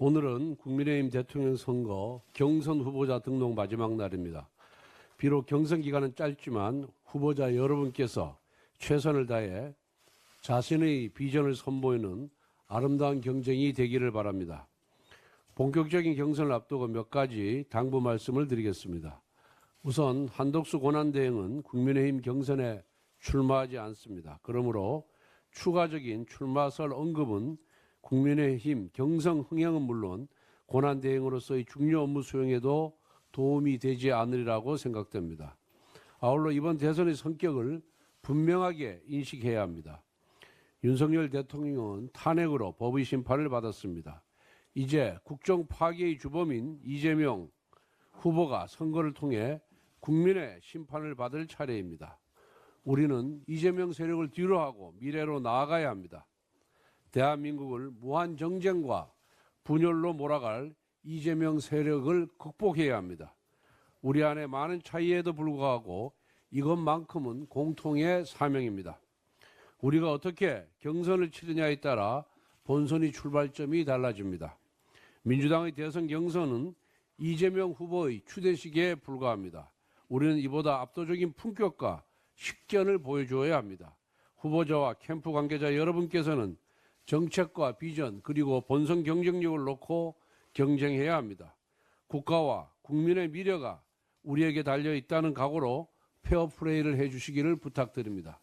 오늘은 국민의힘 대통령 선거 경선 후보자 등록 마지막 날입니다. 비록 경선 기간은 짧지만 후보자 여러분께서 최선을 다해 자신의 비전을 선보이는 아름다운 경쟁이 되기를 바랍니다. 본격적인 경선을 앞두고 몇 가지 당부 말씀을 드리겠습니다. 우선 한덕수 권한대행은 국민의힘 경선에 출마하지 않습니다. 그러므로 추가적인 출마설 언급은 국민의힘 경선 흥행은 물론 권한대행으로서의 중요 업무 수행에도 도움이 되지 않으리라고 생각됩니다. 아울러 이번 대선의 성격을 분명하게 인식해야 합니다. 윤석열 대통령은 탄핵으로 법의 심판을 받았습니다. 이제 국정 파괴의 주범인 이재명 후보가 선거를 통해 국민의 심판을 받을 차례입니다. 우리는 이재명 세력을 뒤로하고 미래로 나아가야 합니다. 대한민국을 무한 정쟁과 분열로 몰아갈 이재명 세력을 극복해야 합니다. 우리 안에 많은 차이에도 불구하고 이것만큼은 공통의 사명입니다. 우리가 어떻게 경선을 치르냐에 따라 본선의 출발점이 달라집니다. 민주당의 대선 경선은 이재명 후보의 추대식에 불과합니다. 우리는 이보다 압도적인 품격과 식견을 보여주어야 합니다. 후보자와 캠프 관계자 여러분께서는 정책과 비전 그리고 본선 경쟁력을 놓고 경쟁해야 합니다. 국가와 국민의 미래가 우리에게 달려 있다는 각오로 페어플레이를 해주시기를 부탁드립니다.